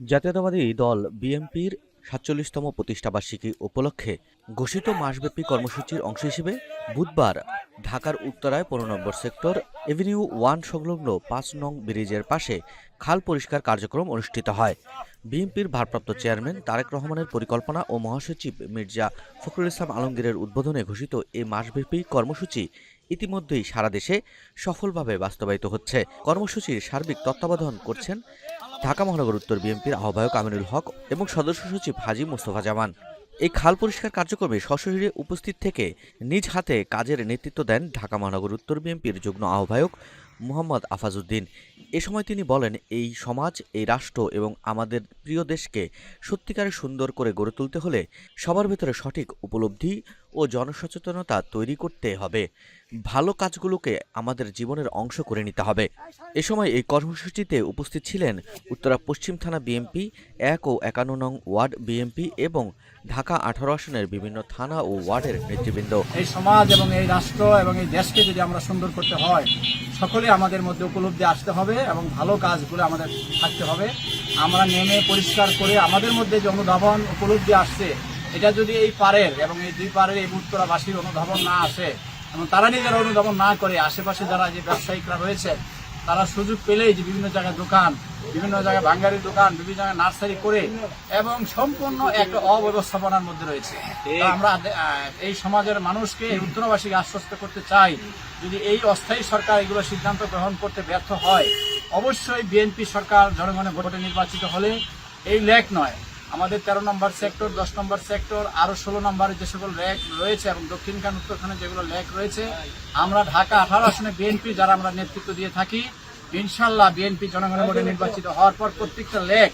জাতীয়তাবাদী দল বিএনপির সাতচল্লিশতম প্রতিষ্ঠাবার্ষিকী উপলক্ষে ঘোষিত মাসব্যাপী কর্মসূচির অংশ হিসেবে বুধবার ঢাকার উত্তরায় পনেরো নম্বর সেক্টর এভিনিউ ওয়ান সংলগ্ন পাঁচ নং ব্রিজের পাশে খাল পরিষ্কার কার্যক্রম অনুষ্ঠিত হয়। বিএনপির ভারপ্রাপ্ত চেয়ারম্যান তারেক রহমানের পরিকল্পনা ও মহাসচিব মির্জা ফখরুল ইসলাম আলমগীরের উদ্বোধনে ঘোষিত এই মাসব্যাপী কর্মসূচি ইতিমধ্যেই সারা দেশে সফলভাবে বাস্তবায়িত হচ্ছে। কর্মসূচির সার্বিক তত্ত্বাবধান করছেন ঢাকা মহানগর উত্তর বিএনপির আহ্বায়ক আমিনুল হক এবং সদস্য সচিব হাজি মোস্তফা জামান। এই খাল পরিষ্কার কার্যক্রমে সশরীরে উপস্থিত থেকে নিজ হাতে কাজের নেতৃত্ব দেন ঢাকা মহানগর উত্তর বিএনপির যুগ্ম আহ্বায়ক মোহাম্মদ আফাজউদ্দিন। এ সময় তিনি বলেন, এই সমাজ, এই রাষ্ট্র এবং আমাদের প্রিয় দেশকে সত্যিকারে সুন্দর করে গড়ে তুলতে হলে সবার ভেতরে সঠিক উপলব্ধি ও জনসচেতনতা তৈরি করতে হবে। ভালো কাজগুলোকে আমাদের জীবনের অংশ করে নিতে হবে। এ সময় এই কর্মসূচিতে উপস্থিত ছিলেন উত্তরা পশ্চিম থানা বিএনপি এক ও একান্ন নং ওয়ার্ড বিএনপি এবং ঢাকা আঠারো আসনের বিভিন্ন থানা ও ওয়ার্ডের নেতৃবৃন্দ। এই সমাজ এবং এই রাষ্ট্র এবং এই দেশকে যদি আমরা সুন্দর করতে হয়, সকলে আমাদের মধ্যে উপলব্ধি আসতে হবে এবং ভালো কাজগুলো আমাদের থাকতে হবে। আমরা নেমে পরিষ্কার করে আমাদের মধ্যে যে অনুধাবন, উপলব্ধি আসছে এটা যদি এই পারের এবং এই দুই পারের এই উত্তরাবাসীর অনুধাবন না আসে এবং তারা নিজেরা অনুধাবন না করে আশেপাশে যারা যে ব্যবসায়িকরা রয়েছে তারা সুযোগ পেলেই যে বিভিন্ন জায়গায় দোকান বিভিন্ন জায়গায় বাঙ্গারির দোকান বিভিন্ন জায়গায় নার্সারি করে এবং সম্পূর্ণ একটা অব্যবস্থাপনার মধ্যে রয়েছে। আমরা এই সমাজের মানুষকে এই উত্তরবাসীকে আশ্বস্ত করতে চাই যদি এই অস্থায়ী সরকার এগুলো সিদ্ধান্ত গ্রহণ করতে ব্যর্থ হয় অবশ্যই বিএনপি সরকার জনগণের ভোটে নির্বাচিত হলে এই লেক নয়। আমাদের তেরো নম্বর সেক্টর, দশ নম্বর সেক্টর আরও ষোলো নম্বরে যে সকল র্যাক রয়েছে এবং দক্ষিণখান উত্তরখানে যেগুলো ল্যাক রয়েছে, আমরা ঢাকা আঠারো আসনে বিএনপি যারা আমরা নেতৃত্ব দিয়ে থাকি, ইনশাল্লাহ বিএনপি জনগণের মধ্যে নির্বাচিত হওয়ার পর প্রত্যেকটা লেক